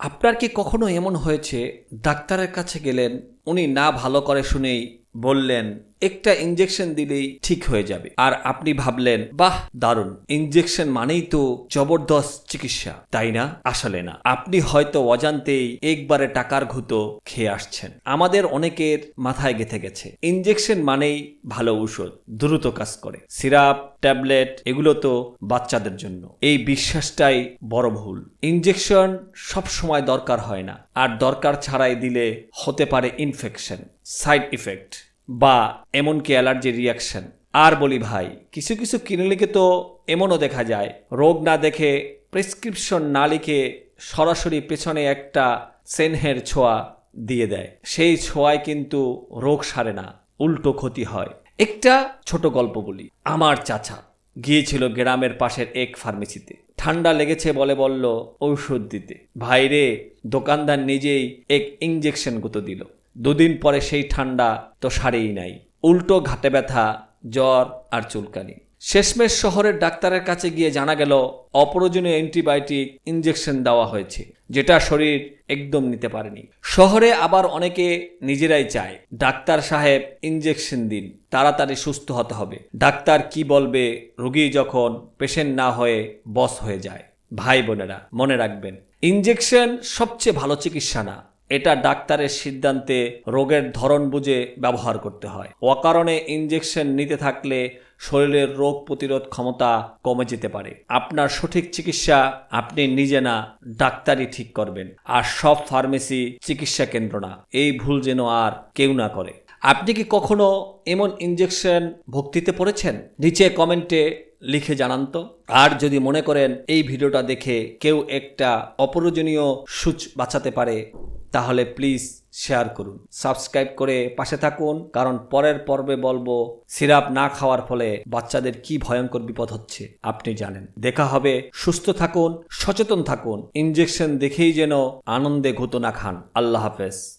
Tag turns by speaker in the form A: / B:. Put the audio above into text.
A: আপনার কি কখনো এমন হয়েছে ডাক্তারের কাছে গেলেন উনি না ভালো করে শুনেই বললেন, একটা ইঞ্জেকশন দিলেই ঠিক হয়ে যাবে। আর আপনি ভাবলেন, বাহ, দারুণ। ইঞ্জেকশন মানেই তো জবরদস্ত চিকিৎসা। তাই না? আসলে না। আপনি হয়তো অজান্তেই একবারে টাকার ঘুতো খেয়ে আসছেন। আমাদের অনেকের মাথায় গেথে গেছে। ইঞ্জেকশন মানেই ভালো ঔষধ, দ্রুত কাজ করে। সিরাপ, ট্যাবলেট, এগুলো তো বাচ্চাদের জন্য। এই বিশ্বাসটাই বড় ভুল। ইঞ্জেকশন সব সময় দরকার হয় না। আর দরকার ছাড়াই দিলে হতে পারে ইনফেকশন সাইড ইফেক্ট বা এমনকি অ্যালার্জি রিয়াকশন আর বলি ভাই, কিছু কিছু ক্লিনিকে তো এমনও দেখা যায়, রোগ না দেখে প্রেসক্রিপশন না লিখে সরাসরি পেছনে একটা সেনহের ছোঁয়া দিয়ে দেয়। সেই ছোঁয়ায় কিন্তু রোগ সারে না, উল্টো ক্ষতি হয়। একটা ছোট গল্প বলি। আমার চাচা গিয়েছিল গ্রামের পাশের এক ফার্মেসিতে ঠান্ডা লেগেছে বলে বলল, ঔষধ দিতে। ভাইরে দোকানদার নিজেই এক ইঞ্জেকশন গুঁতো দিল। দুদিন পরে সেই ঠান্ডা তো সারেই নাই। উল্টো ঘাটে ব্যথা, জ্বর আর চুলকানি। শেষমেশ শহরের ডাক্তারের কাছে গিয়ে জানা গেল, অপ্রয়োজনীয় অ্যান্টিবায়োটিক ইঞ্জেকশন দেওয়া হয়েছে, যেটা শরীর একদম নিতে পারেনি। শহরে আবার অনেকে নিজেরাই চায়, ডাক্তার সাহেব ইঞ্জেকশন দিন, তাড়াতাড়ি সুস্থ হতে হবে। ডাক্তার কি বলবে, রোগী যখন পেশেন্ট না হয়ে বস হয়ে যায়। ভাই বোনেরা, মনে রাখবেন ইঞ্জেকশন সবচেয়ে ভালো চিকিৎসা না। এটা ডাক্তারের সিদ্ধান্তে রোগের ধরন বুঝে ব্যবহার করতে হয়। অকারণে ইঞ্জেকশন নিতে থাকলে শরীরের রোগ প্রতিরোধ ক্ষমতা কমে যেতে পারে। আপনার সঠিক চিকিৎসা আপনি নিজে না, ডাক্তারই ঠিক করবেন। আর সব ফার্মেসি চিকিৎসা কেন্দ্র না। এই ভুল যেন আর কেউ না করে। আপনি কি কখনো এমন ইঞ্জেকশন ভক্তিতে পড়েছেন? নিচে কমেন্টে লিখে জানান তো। আর যদি মনে করেন এই ভিডিওটা দেখে কেউ একটা অপ্রয়োজনীয় সূচ বাঁচাতে পারে তাহলে প্লিজ শেয়ার করুন। সাবস্ক্রাইব করে পাশে থাকুন, কারণ পরের পর্বে বলব, সিরাপ না খাওয়ার ফলে বাচ্চাদের কি ভয়ঙ্কর বিপদ হচ্ছে, আপনি জানেন। দেখা হবে, সুস্থ থাকুন, সচেতন থাকুন। ইনজেকশন দেখেই যেন আনন্দে ঘুতো না খান। আল্লাহ হাফেজ।